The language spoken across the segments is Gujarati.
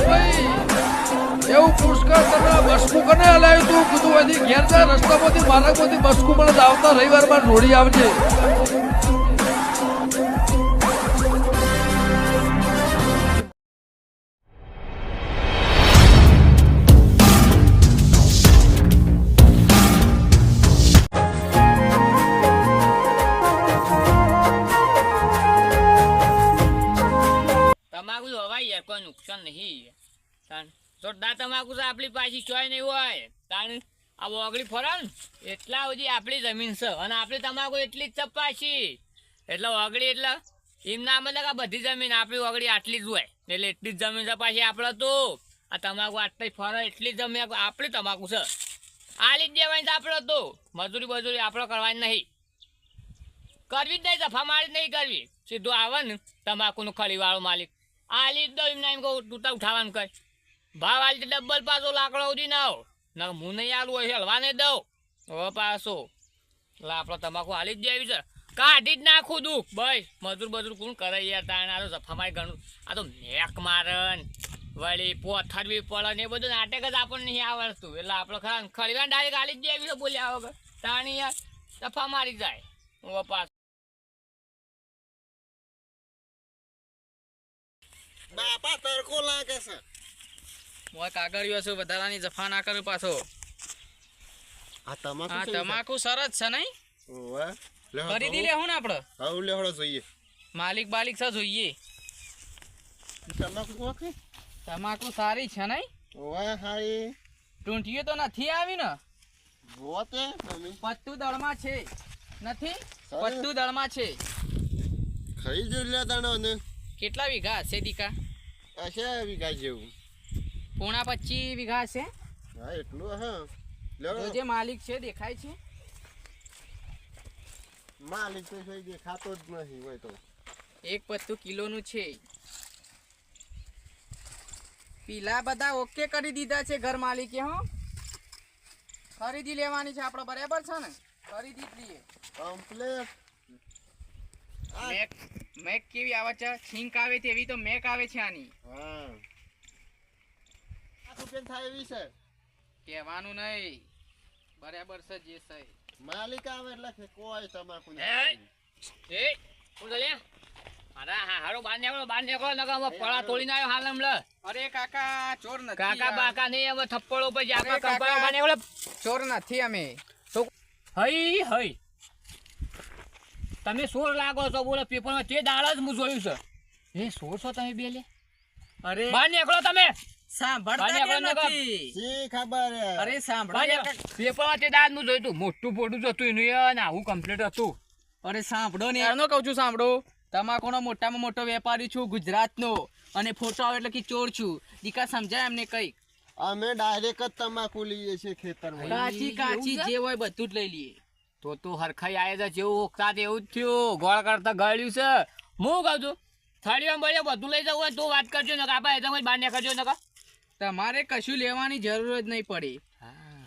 ભાઈ. એવું પુષ્કળ તને બસકું કને હલાવ્યું તું. કીધું એની ઘેર જા, રસ્તામાંથી, માર્ગમાંથી બસકું જ આવતા રવિવારમાં રોડી આવજે. તમાકુ આપણી પાછી ચોય નહીં હોય. કારણ આ ઓગળી ફરે એટલા સુધી આપણી જમીન છે. અને આપણી તમાકુ એટલી જ પાછી. એટલે ઓગળી એટલે, એમ ના મતલબ આ બધી જમીન, આપણી ઓગળી આટલી જ હોય. એટલે એટલી જ જમીન પાછી આપણે તો. આ તમાકુ આટલી ફરે, એટલી જ જમીન આપણી તમાકુ છે. આલી જ દેવાની તો આપણે તો. મજૂરી મજૂરી આપણે કરવાની નહીં. કરવી જ નહીં સફા મારી નહીં કરવી. સીધું આવે ને તમાકુનું ખળીવાળો માલિક. આલી જ દો એમને એમ કહું, તું તો ઉઠાવાનું કર. ભાવ તો ડબલ પાછો લાકડો સુધી ના ના હું નહીં આલું હોય હલવા નહીં દઉં. હવે પાછો. એટલે આપણો તમાકુ હાલી જ જાય છે. કાઢી જ નાખું દુઃખ. ભાઈ મજૂર બજૂર કોણ કરે યાર તાણ? આ તો સફામાં ઘણું આ તો મેક મારન. વળી પોથરવી પડે ને એ બધું નાટક જ આપણને નહીં આવડતું. એટલે આપણે ખરા ખરીવા ડાયરેક્ટ હાલી જ દેવી છે બોલ્યા વગર. તાણી યાર સફા મારી જાય. હવે પાછો. બાપા તડકો લાગે છે. મોય કાગળિયો છું વધારાની જફા ના કરું પાછો. આ તમાકુ આ તમાકુ સરસ છે નહીં? ઓવે. ખરીદી કહું. લેવું ને આપણે હઉ લેહડો જોઈએ. માલિક બાલિક સા જોઈએ. તમાકુ કોકે તમાકુ સારી છે નહીં? ઓવે હારી. ટૂંટીઓ તો નથી આવી ને? જોતે પત્તું દળમાં છે. નથી? પત્તુ દળમાં છે. ખરીદી લે દાણો ને કેટલા વીઘા છે દીકા? હશે વીઘા જેવું. પોણા પચીસ વીઘા છે. હા એટલું હા. જે માલિક છે દેખાય છે. માલિક તો કોઈ દેખાતો જ નહીં હોય તો. એક પત્તું કિલોનું છે. પીલા બધા ઓકે કરી દીધા છે ઘર માલિકે હો. ખરીદી લેવાની છે આપણે બરાબર છે ને? ખરીદી જ લઈએ. કમ્પ્લેટ. મેક મેક કેવી આવે છે? છીંક આવે તેવી તો મેક આવે છે આની. હા. આ રૂપિયા થાય એવી છે? કહેવાનું નહીં. બરાબર છે જે છે. માલિક આવે એટલે કે કોઈ તમાકુ એ હું? શું અરે હા હારો બાર નીકળો બાર નીકળો નકર પળા તોડીને આવ્યો હાલ હમલે અરે કાકા ચોર નથી કાકા બાકા નહીં હવે થપ્પડો પછી અરે કંપાળો બાર નીકળો. ચોર નથી અમે. હઈ હઈ. તમે સોર લાગો છો બોલો પેપરમાં તે દાળ જ હું જોયું છે. એ સોર છો તમે બે લે અરે બાર નીકળો તમે. સાંભળતા નથી? ખબર? અરે સાંભળો. પેપરમાં તે જોયું મોટું ફોટું જ હતું એનું. યાર આવું કમ્પ્લીટ હતું. અરે સાંભળો ને એનો કહું છું સાંભળો. તમાકુનો મોટામાં મોટો વેપારી છું ગુજરાતનો. અને ફોટો આવે એટલે કે ચોર છું. દીકા સમજાય એમને કઈ અમે ડાયરેક્ટ જ તમાકુ લઈએ છીએ ખેતરમાં. કાચી કાચી જે હોય બધું જ લઈ લઈએ. તો તો હરખાઈ આવે છે જેવું ઓખતા એવું જ થયું. ગોળ કરતા ગળ્યું છે. હું કહું છું થળીમાં બધું લઈ જવું હોય તો વાત કરજો નકા આપણે એ તમે બહાર નીકળજો ને તમારે કશું લેવાની જરૂર જ નહીં પડી.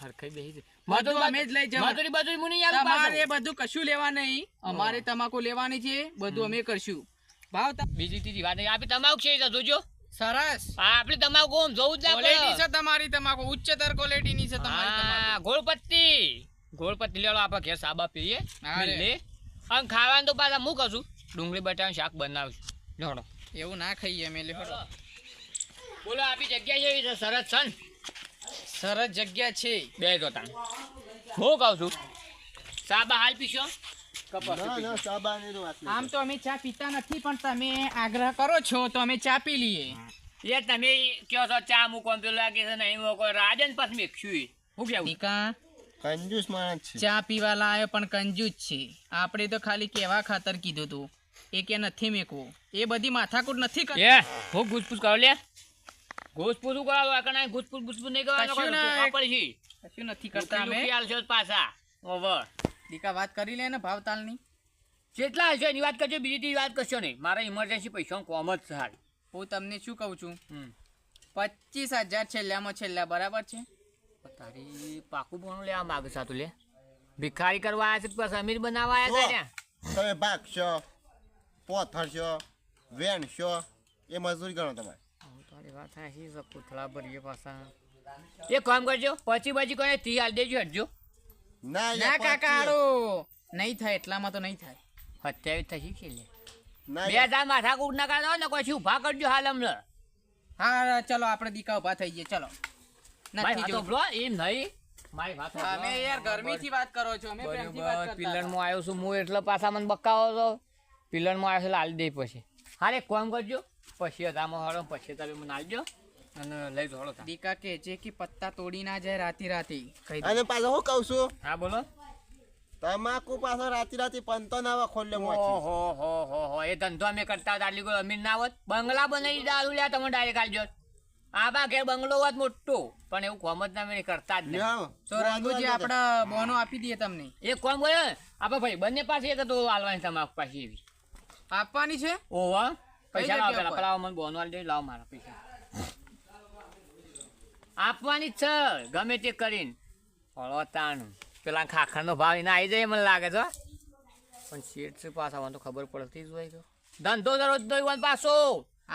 હરખાઈ બેસી બધું અમે જ લઈ જવા મજૂરી મુની યાર તમારે બધું કશું લેવા નહીં. અમારે તમાકુ લેવાની છે બધું અમે કરશું. ભાવ બીજી ત્રીજી વાત નહીં. આપી તમાકુ છે જોજો. સરસ. આ તમાકુ આમ જોવું જ ના પડે. છે તમારી તમાકુ. ઉચ્ચતર ક્વોલિટીની છે તમારી ગોળપત્તી ગોળપત્તી લેવા આપણે ઘેર સાબા પીએ લે. અને ખાવાનું તો પાછા હું કશું ડુંગળી બટાનું શાક બનાવશું જોડો એવું ના ખાઈએ અમે હેડો. બોલો આપી જગ્યા જેવી છે? સરસ છે સરસ જગ્યા છે. બે તો તાણ. હું કહું છું સાબા હાલ પીશો. ના ના સાબાની તો વાત આમ તો અમે ચા પીતા નથી પણ તમે આગ્રહ કરો છો તો અમે ચા પી લઈએ. એ તમે કયો છો ચા મૂકો પેલું લાગે છે નહીં મૂકો રાજન પછી મેકશું હું કેવું? દીકા કંજૂસ માણસ છે. ચા પીવા લાયો પણ કંજૂસ છે. આપણે તો ખાલી કેવા ખાતર કીધું તું. એ કે નથી મેકવું. એ બધી માથાકૂટ નથી કરતી એ હું ઘૂસપૂસ કરો લે ઘૂસપૂસ કરાવો આ કણાય ઘૂસપૂસ ઘૂસપૂસ નહીં કરવાનો કશું ના. ખબર કશું નથી કરતા અમે. હાલશો પાછા. ઓવર દીકા વાત કરી લે ને ભાવતાલની. જેટલા હશે એની વાત કરજો બીજી વાત કરશો નહીં. મારે ઇમરજન્સી પૈસા કોમ જ છે હાલ. હું તમને શું કહું છું? હમ. પચીસ હજાર છેલ્લામાં છેલ્લા બરાબર છે. તારી પાકું પણ લેવા માગે છે આ લે. ભિખારી કરવા આવ્યા છે પાછા અમીર બનાવવા આવ્યા છે ને તમે ભાગશો પોથરશો વેણશો એ મજૂરી ગણો તમારે એ વાત છે પૂથળા ભરીએ પાછા. એક કામ કરજો પછી પછી કોઈ તી હાલ દેજો હટજો ના ના કાકા પચીસ. નહીં થાય એટલામાં તો નહીં થાય. સત્યાવીસ થશે કે લે. બે યાર. માથા કૂટ ના કાઢો ને પછી ઊભા કરજો હાલ અમને. હા ચલો આપણે દીકા ઊભા થઈ જઈએ ચલો. નથી એમ નહીં. તમે યાર ગરમીથી વાત કરો છો અમે પ્રેમથી વાત કરતા પિલર આવ્યો છું હું એટલે પાછા મને બકાવો તો પિલરમાં આવ્યો છે લાલ દે પછી. હારે કામ કરજો. પછી હજારમાં હળો પછી તમે મને અને લઈ જો હળો દીકા કે જે કે પત્તા તોડી ના જાય રાતી રાતી. અને પાછો હું કહું છું? હા બોલો. તમાકુ પાછો રાતી રાતી પંતો ના આવે ખોલ્લે મોચી ઓહો હો હો હો એ ધંધો અમે કરતા દાલી ગયો અમીર ના હોત. બંગલા બનાવી આલુ લ્યા તમે ડાયરેક્ટ આલજો. આ બા ઘેર બંગલો હોત મોટો પણ એવું કોમ જ ના અમે કરતા જ નહીં. તો રંગુજી આપણે બોનો આપી દઈએ તમને. એક કોમ કર્યો આપણે ભાઈ બંને પાસે એક તો આલવાની તમાકુ પાસે એવી. આપવાની છે? ઓહો પૈસા લાવો પેલા પેલા મને બોનો દે લાવો મારા પૈસા. આપવાની જ છે ગમે તે કરીને. ફળો તાણ. પેલા ખાખરનો ભાવ એને આવી જાય મને લાગે છે પણ શેઠ પાછા મને તો ખબર પડતી જ હોય તો. ધંધો દરરોજ દોઈવાનો પાછો.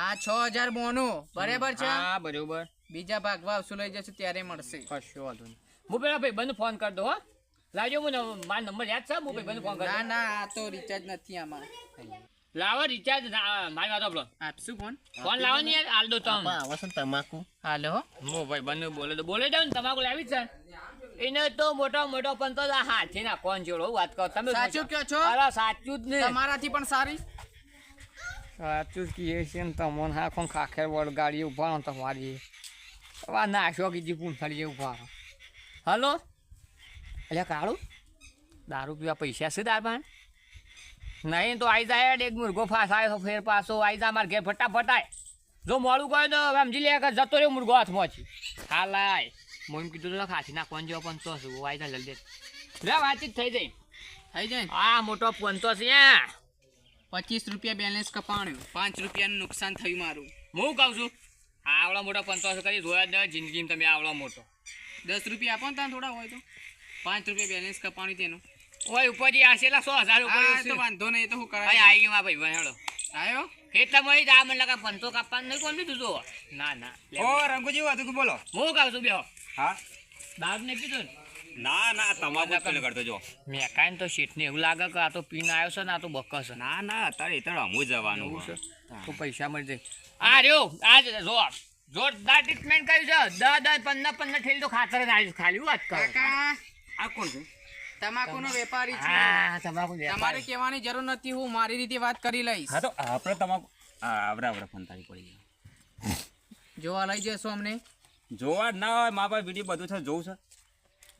આ છ હજાર બોનો. બરાબર છે? હા બરોબર. બીજા ભાગવા શું લઈ જશે ત્યારે મળશે. કશો વાંધો નહીં. હું પેલા ભાઈ બંને ફોન કરી દો હો. લાવજો હું મારો નંબર યાદ છે? હું ભાઈ બંને ફોન કરી ના ના આ તો રિચાર્જ નથી આમાં. લાવો રિચાર્જ મારી વાતો બોલો. આપશું ફોન ફોન લાવો ને. યાર હાલ દો તમ છે ને તમાકુ. હાલો. હું ભાઈ બંને બોલે તો બોલે જાવ ને તમાકુ લાવી છે. એને તો મોટો મોટો પણ તો હાથે ના કોણ જોડો વાત કરો. તમે સાચું કયો છો? અરે સાચું જ ને. તમારાથી પણ સારી. સાચું જ છે ને તમને હા કોણ ખાખેર વળ ગાડી ઊભા તમારી. હવે નાશો કીધી પૂંછડી ઊભા હલો. એટલે કાળું? દારૂ પીવા પૈસા છે દાર નહીં તો આઈ જાય એક મુર્ગો ફાસ આવ્યો ફેર પાછો આઈ જા મારે ઘેર ફટાફટ આય. જો મોડું કહે તો હવે સમજી લે કે જતો રહ્યો મુર્ગો છે હા લાય મોઈમ કીધું તો ખાસી નાખવાનું જેવો પંચો છું આઈ જા જલ્દી. લે વાતચીત થઈ જાય. થઈ જાય હા આ મોટો પંચો છે પચીસ રૂપિયા બેલેન્સ કપાણ્યું. પાંચ રૂપિયાનું નુકસાન થયું મારું. હું કહું છું? આવડો મોટો પંચાવસો કરી જોયા જ જિંદગીમાં તમે આવડો મોટો. દસ રૂપિયા આપો ને ત્યાં થોડા હોય તો. પાંચ રૂપિયા બેલેન્સ કપાણ્યું તેનું. ઓય ઉપરથી આ છેલ્લા સો હજાર ઉપર તો વાંધો નહીં તો હું કરાય આવી ગયું ભાઈ હેડો. આવ્યો? એટલા મળી મને લાગે પંચો કાપવાનું નહીં કોણ દીધું જો ના ના ઓ રંગુજી વાત કે બોલો. હું છું બેહો. હા? દારૂ ને કીધું ને. ના ના તમાકુ પેલે કરતો જો. મેં કાંઈ તો શીટને એવું લાગે કે આ તો પીન આવ્યો છે ને આ તો બકસ છે. ના ના અત્યારે એ તો રમવું જવાનું છે? તો પૈસા મળી જાય. આ રહ્યો આ જ જોરદાર ટ્રીટમેન્ટ કર્યું છે. દસ દસ પંદર પંદર ઠેલી તો ખાતર જ ખાલી વાત કરો. આ કોણ છે? તમાકુનો વેપારી છે. હા તમાકુ તમારે વેપારી. કહેવાની જરૂર નથી હું મારી રીતે વાત કરી લઈશ. હા તો આપણે તમાકુ આવડે આવડે ફોન તારી પડી જોવા લઈ જશો અમને? જોવા ના હોય મા બાપ વીડિયો બધું છે જોવું છે.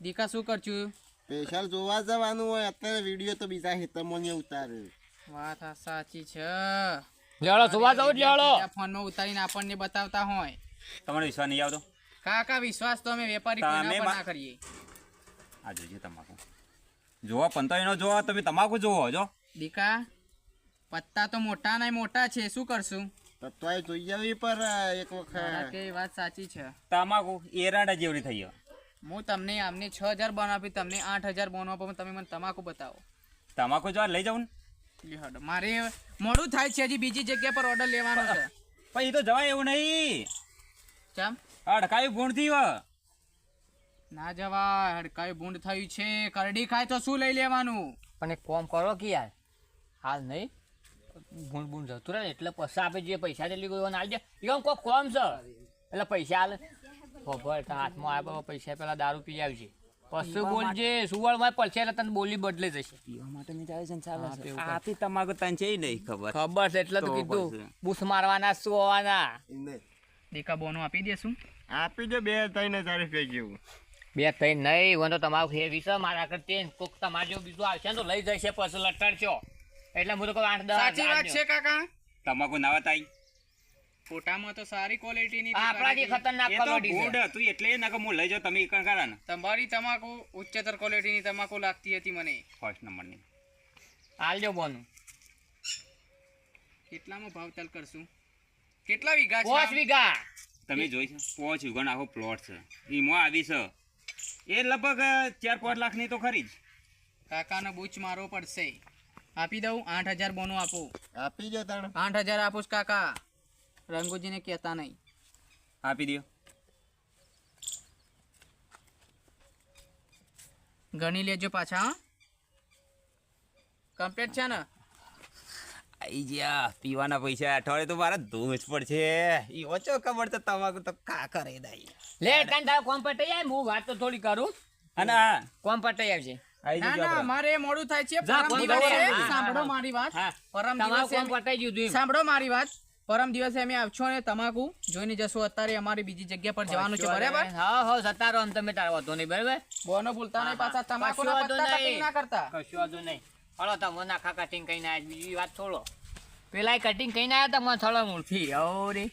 દીકા શું કરશું? સ્પેશિયલ જોવા જવાનું હોય અત્યારે વીડિયો તો બીજા હેતમોને ઉતારે. વાત આ સાચી છે. લેવડો જોવા જવું બીજા ફોનમાં ઉતારીને આપણને બતાવતા હોય. તમારો વિશ્વાસ નહીં આવતો? કાકા વિશ્વાસ તો અમે વેપારી કોઈના પર ના કરીએ. આ જોજો તમાકુ જોવા પંતાળીનો જોવા તમે તમાકુ જોવો જો. દીકા પત્તા તો મોટા નહીં મોટા છે શું કરશું? તો તોય જોઈ આવી પર એક વખત. કે વાત સાચી છે. તમાકુ એરંડા જેવડી થઈ ગયો. હું તમને આમને છ હજાર બોન આપી તમને આઠ હજાર બોન આપો તમે મને તમાકુ બતાવો. તમાકુ જો લઈ જાઉં ને. લે હડો. મારે મોડું થાય છે હજી બીજી જગ્યા પર ઓર્ડર લેવાનો છે. પણ એ તો જવાય એવું નહીં. ચમ? અડકાવી ગુણથી ના જવા હડકાઈ ભૂંડ થયું છે કરડી ખાય તો શું લઈ લેવાનું? પણ એક કોમ કરો કે યાર હાલ નહીં ભૂણ ભૂણ જતું રહે એટલે પછી આપે જે પૈસા તે લીધું એને આલજે એમ કોક કોમ છે. એટલે પૈસા હાલ ખબર તો હાથમાં આવ્યા પૈસા પેલા દારૂ પી આવજે. પછી બોલજે સુવળમાં પડશે એટલે તને બોલી બદલે જશે. પીવા માટે ની જાય છે. ને ચાલે આપી તમાકુ તને છે નહીં ખબર. ખબર છે એટલે તો કીધું બુસ મારવાના શું હોવાના એને દેકા બોનો આપી દેશું. આપી દે બે ત્રણ હજાર રૂપિયા જેવું. બે થઈ નહીં વાંધો તમારું હેવી છે મારા કરતી કોક તમારે જેવું બીજું આવશે ને તો લઈ જશે પછી લટાડશો. એટલે હું તો કહું આઠ દસ સાચી વાત છે કાકા. તમાકુ ના વતાઈ ફોટામાં તો સારી ક્વોલિટીની આપણા જે ખતરનાક એ તો ગુડ છે. હતું એટલે નકર હું લઈ જાઉં તમે ઈકણ કરા તમારી તમાકુ ઉચ્ચતર ક્વોલિટીની તમાકુ લાગતી હતી મને. ફર્સ્ટ નંબરની. હાલજો બોનું. કેટલામાં ભાવતાલ કરશું? કેટલા વીઘા પાંચ છે વીઘા. તમે જોઈ છે પાંચ વીઘાનો આખો પ્લોટ છે. એમાં આવી છે. એ લગભગ ચાર પાંચ લાખની તો ખરી જ. કાકાનો બૂચ મારવો પડશે. આપી દઉં આઠ હજાર બોનો આપો. આપી દે તણ. આઠ હજાર આપું કાકા. રંગુજીને કહેતા નહીં. આપી દો ગણી લેજો પાછા કમ્પ્લીટ છે ને? આઈ જ્યા પીવાના પૈસા. અઠવાડિયે તો મારા ધોજ પડશે. એ ઓછો ખબર તો તમાકુ તો કા કરે દાઈ. લે કાન તારો કોમ પટાઈ હું વાત તો થોડી કરું. અને કોમ પટાઈ આવશે ના ના મારે મોડું થાય છે. પરમ દિવસે સાંભળો મારી વાત. પરમ દિવસે કોમ પટાઈ ગયું સાંભળો મારી વાત. પરમ દિવસે અમે આવશો ને તમાકુ જોઈને જશો. અત્યારે અમારી બીજી જગ્યા પર જવાનું છે બરાબર? હા હા સતારો આમ તમે તારો નહીં બરાબર? બોનો ભૂલતા નહીં પાછા તમાકુ કશું વાંધો પત્તા નહીં. કટિંગ ના કરતા. કશું વાંધો નહીં. હળો તમે નાખા કટિંગ કહીને આવ્યા બીજી વાત છોડો પેલા કટિંગ કઈ આવ્યા હતા મને થોડો મૂળથી. રે